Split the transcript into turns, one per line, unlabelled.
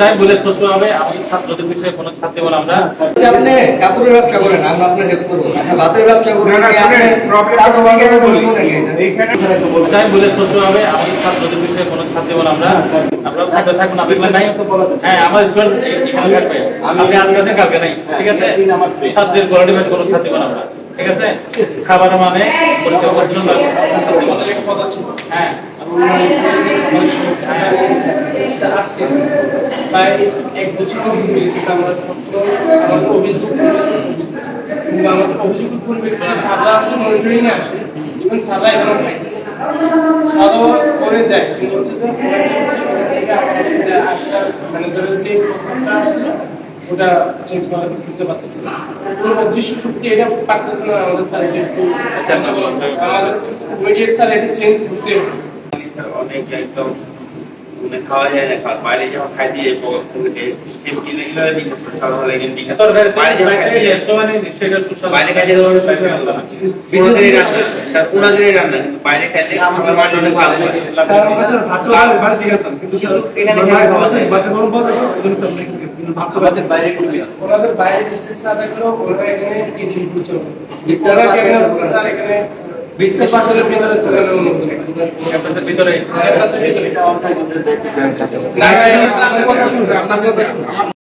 তাই বলে প্রশ্ন হবে আমাদের ছাত্রদের বিষয়ে কোনো ছাত্র দেবো আমরা
আপনি কাপড়ের ব্যবসা করেন আমরা আপনার হেল্প করব আপনি ভাতের ব্যবসা করেন
না, না,
কি আপনি
শুনেন, problem
তার
টা
থেকে
বলব
বলব নাকি এটা?
এইখানে
তাই বলে প্রশ্ন হবে আমাদের ছাত্রদের বিষয়ে কোনো ছাত্র দেবো আমরা আমরা থাকবে থাকুন আপনি নাই। হ্যাঁ আমার স্টুডেন্ট এখানে থাকবে। আপনি আজকে আছেন কালকে নাই। ঠিক আছে? ছাত্রের কোয়ালিটি বেশ কোনো ছাত্র দেবো আমরা। ঠিক আছে? খাবার মানে পরিষ্কার পরিচ্ছন্ন ছাত্র হ্যাঁ। হ্যাঁ
আজকে প্রায় এক বছর ধরে সেটা আমরা সবসময় আমাদের অভিযোগ আমাদের অভিযোগ পরিপ্রেক্ষিতে সাদা মনিটরিং এ আসে ইভেন সাদা এখানে খাওয়া দাওয়া করে যায় কিন্তু হচ্ছে যে হচ্ছে মানে ধরে যে প্রস্তাবটা আসছিল ওটা চেঞ্জ করা করতে পারতেছে না কোনো অদৃশ্য শক্তি এটা পারতেছে না আমাদের স্যার এটা একটু আমাদের ইমিডিয়েট স্যার এটা চেঞ্জ করতে।
অনেক একদম মানে খাওয়া যায় না খাওয়া বাইরে যখন খাই দিয়ে বাইরে যখন খাই দিয়ে।
মানে
বাইরে খাইতে গেলে। বিদ্যুতেরই রান্না। বাইরে খাইতে আমার মান অনেক ভালো
বাড়ি বড় বড় আমাদের বাইরে
ওনাদের বাইরে ডিসেন্স না থাকলেও ওরা এখানে কিছু ওরা এখানে বিস্তার পাশের ভিতরে
ক্যাম্পাসের ভিতরে।
ক্যাম্পাসের ভিতরে। না আপনার কথা শুনবে আপনার কথা শুনবে।